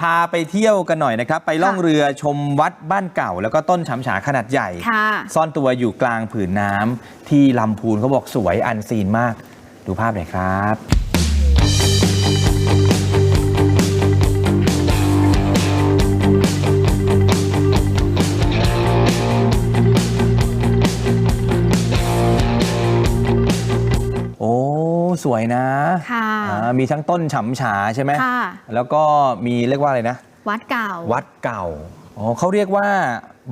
พาไปเที่ยวกันหน่อยนะครับ ไปล่องค่ะเรือชมวัดบ้านเก่า แล้วก็ต้นฉำฉาขนาดใหญ่ค่ะซ่อนตัวอยู่กลางผืนน้ำที่ลำพูนเขาบอกสวยอันซีนมาก ดูภาพหน่อยครับ สวยนะค่ะอ่ามีทั้งต้นฉำฉาใช่ไหมค่ะ แล้วก็มีเรียกว่าอะไรนะ วัดเก่า วัดเก่า อ๋อเขาเรียกว่า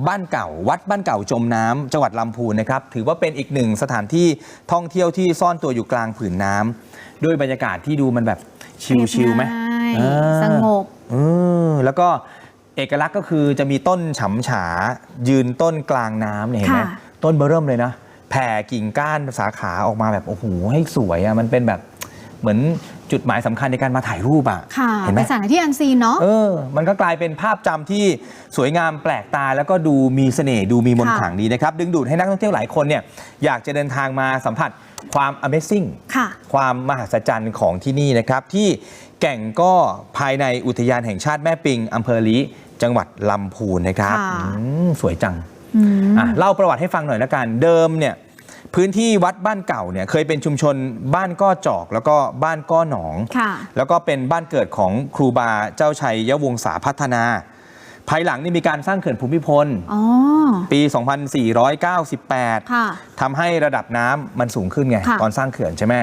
บ้านเก่า วัดบ้านเก่าจมน้ำจังหวัดลำพูนนะครับ ถือว่าเป็นอีกหนึ่งสถานที่ท่องเที่ยวที่ซ่อนตัวอยู่กลางผืนน้ำด้วยบรรยากาศที่ดูมันแบบชิลๆไหมง่ายเออสงบ เออแล้วก็เอกลักษณ์ก็คือจะมีต้นฉำฉายืนต้นกลางน้ำเนี่ยเห็นไหมค่ะ ต้นเบอร์เริ่มเลยนะ แผ่กิ่งก้านสาขาออกมาแบบโอ้โหให้สวยอะมันเป็นแบบเหมือนจุดหมายสำคัญในการมาถ่ายรูปอะค่ะเห็นไหมเป็นสถานที่อันซีนเนาะเออมันก็กลายเป็นภาพจำที่สวยงามแปลกตา แล้วก็ดูมีเสน่ห์ดูมีมนต์ค่ะขลังดีนะครับ ดึงดูดให้นักท่องเที่ยวหลายคนเนี่ยอยากจะเดินทางมาสัมผัสความ Amazing ค่ะความมหัศจรรย์ของที่นี่นะครับ ที่แก่งก็ภายในอุทยานแห่งชาติแม่ปิงอำเภอลีจังหวัดลำพูนนะครับค่ะอืมสวยจัง อืมอะเล่าประวัติให้ฟังหน่อยละกัน เดิมเนี่ยพื้นที่วัดบ้านเก่าเนี่ยเคยเป็นชุมชนบ้านก้อจอก แล้วก็บ้านก้อหนองค่ะแล้วก็เป็นบ้านเกิดของครูบาเจ้าชัยยวงศาพัฒนา ภายหลังนี่มีการสร้างเขื่อนภูมิพลอ๋อปี 2498ค่ะทำให้ระดับน้ำมันสูงขึ้นไงค่ะตอนสร้างเขื่อนใช่ไหม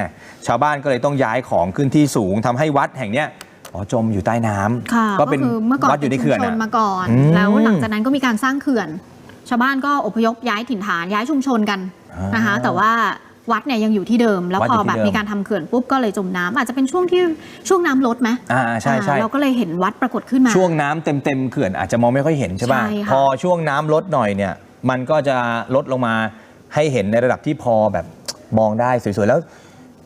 ชาวบ้านก็เลยต้องย้ายของขึ้นที่สูงทำให้วัดแห่งเนี้ยอ๋อจมอยู่ใต้น้ำค่ะก็เป็นคือเมื่อก่อนวัดอยู่ในเขื่อนป็ชุมชอะมาก่อนอืมแล้วหลังจากนั้นก็มีการสร้างเขื่อน ชาวบ้านก็อพยพย้ายถิ่นฐานย้ายชุมชนกันอ่านนะคะ แต่ว่าวัดเนี่ยยังอยู่ที่เดิม แล้ววัดพอยู่อที่แบบเดิมมีการทำเขื่อนปุ๊บก็เลยจมน้ำอาจจะเป็นช่วงที่ช่วงน้ำลดไหมอ่าใช่ใช่อ่าเราก็เลยเห็นวัดปรากฏขึ้นมา ช่วงน้ำเต็มเต็มๆเขื่อนอาจจะมองไม่ค่อยเห็นใช่ป่ะใช่ค่ะพอช่วงน้ำลดหน่อยเนี่ย มันก็จะลดลงมาให้เห็นในระดับที่พอแบบมองได้สวยๆแล้ว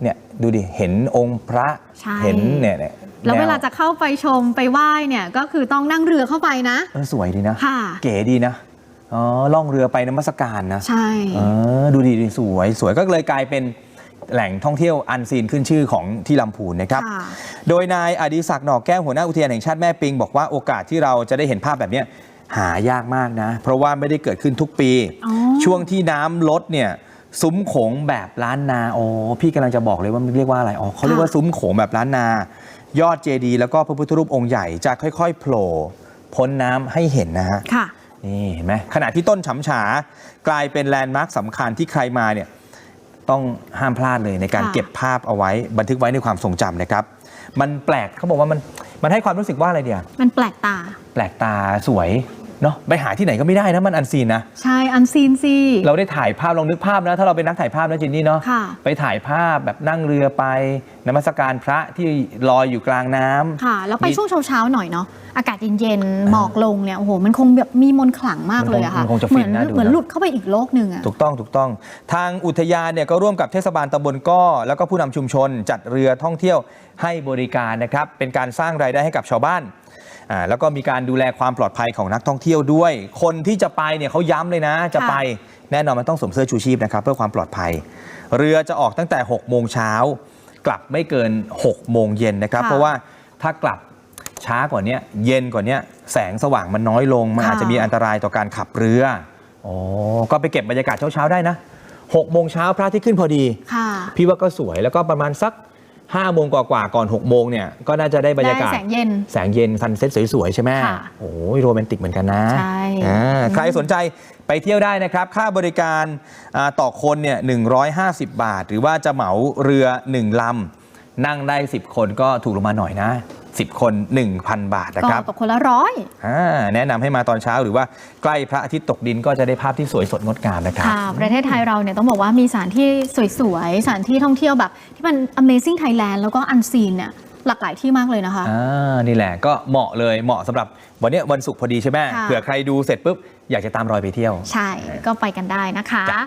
เนี่ยดูดิเห็นองค์พระใช่เห็นเนี่ยนี่ยแล้วเวลาแนจะเข้าไปชมไปไหว้เนี่ยก็คือต้องนั่งเรือเข้าไปนะเออสวยดีนะค่ะเก๋ดีนะ อ๋อล่องเรือไปนมัสการนะใช่เออดูดีดีสวยสวยก็เลยกลายเป็นแหล่งท่องเที่ยวอันซีนขึ้นชื่อของที่ลำพูนนะครับค่ะโดยนายอดิศักดิ์หนอกแก้วหัวหน้าอุทยานแห่งชาติแม่ปิง บอกว่าโอกาสที่เราจะได้เห็นภาพแบบเนี้ยหายากมากนะ เพราะว่าไม่ได้เกิดขึ้นทุกปีอ๋อช่วงที่น้ำลดเนี่ยซุ้มโขงแบบล้านนาโอ้พี่กำลังจะบอกเลยว่ามันเรียกว่าอะไรอ๋อเขาเรียกว่าซุ้มโขงแบบล้านนา ยอดเจดีย์แล้วก็พระพุทธรูปองค์ใหญ่จะค่อย ๆ โผล่พ้นน้ำให้เห็นนะฮะค่ะ นี่เห็นไหมขณะที่ต้นฉำฉากลายเป็นแลนด์มาร์คสำคัญที่ใครมาเนี่ยต้องห้ามพลาดเลยในการค่ะ เก็บภาพเอาไว้บันทึกไว้ในความทรงจำนะครับ มันแปลกเขาบอกว่ามันมันให้ความรู้สึกว่าอะไรเดียมันแปลกตา แปลกตาสวย เนาะไปหาที่ไหนก็ไม่ได้นะมันอันซีนนะ ใช่อันซีนสิเราได้ถ่ายภาพลองนึกภาพนะ ถ้าเราเป็นนักถ่ายภาพนะจินนี่เนาะค่ะไปถ่ายภาพแบบนั่งเรือไปนมัสการพระที่ลอยอยู่กลางน้ำ ค่ะ แล้วไปมี ช่วงเช้าๆหน่อยเนาะอากาศเย็นๆหมอกลงเนี่ยโอ้โหมันคงแบบมีมนต์ขลังมากเลยอะค่ะมันคงจะเหฟิมือนนน่าดูนะ เหมือนหลุดเข้าไปอีกโลกหนึ่งอะ ถูกต้องถูกต้อง ทางอุทยานเนี่ยก็ร่วมกับเทศบาลตำบลก้อแล้วก็ผู้นำชุมชน จัดเรือท่องเที่ยวให้บริการนะครับ เป็นการสร้างรายได้ให้กับชาวบ้าน อ่าแล้วก็มีการดูแลความปลอดภัยของนักท่องเที่ยวด้วย คนที่จะไปเนี่ยเขาย้ำเลยนะ จะไปแน่นอนมันต้องสวมเสื้อชูชีพนะครับเพื่อความปลอดภัย เรือจะออกตั้งแต่6โมงเช้ากลับไม่เกิน6โมงเย็นนะครับ ค่ะเพราะว่าถ้ากลับช้ากว่าเนี้ยเย็นกว่าเนี้ยแสงสว่างมันน้อยลง มันค่ะอาจจะมีอันตรายต่อการขับเรืออ๋อก็ไปเก็บบรรยากาศเช้าๆได้นะ6โมงเช้าพระอาที่ขึ้นพอดี ค่ะ พี่ว่าก็สวยแล้วก็ประมาณสัก 5โมงกว่าๆก่อน6โมงเนี่ยก็น่าจะได้บรรยากาศได้แสงเย็น แสงเย็นซันเซ็ตสวยๆ ใช่ไหมค่ะโอ้ยโรแมนติกเหมือนกันนะใช่อ่าใครสนใจไปเที่ยวได้นะครับ ค่าบริการอ่าต่อคนเนี่ย150 บาท หรือว่าจะเหมาเรือ 1 ลำ นั่งได้ 10 คนก็ถูกลงมาหน่อยนะ 10 คน 1,000 บาทนะก็ครับตกคนละร้อยอ่าแนะนำให้มาตอนเช้าหรือว่าใกล้พระอาทิตย์ตกดินก็จะได้ภาพที่สวยสดงดงามนะครับค่ะประเทศไทยเราเนี่ยต้องบอกว่ามีสถานที่สวยๆสถานที่ท่องเที่ยวแบบ ที่มัน Amazing Thailand แล้วก็อันซีนเนี่ยหลากหลายที่มากเลยนะคะอ่านี่แหละก็เหมาะเลยเหมาะสำหรับวันเนี้ยวันศุกร์พอดีใช่ไหมค่ะเผื่อใครดูเสร็จปุ๊บอยากจะตามรอยไปเที่ยว ใช่ก็ไปกันได้นะคะจ้ะ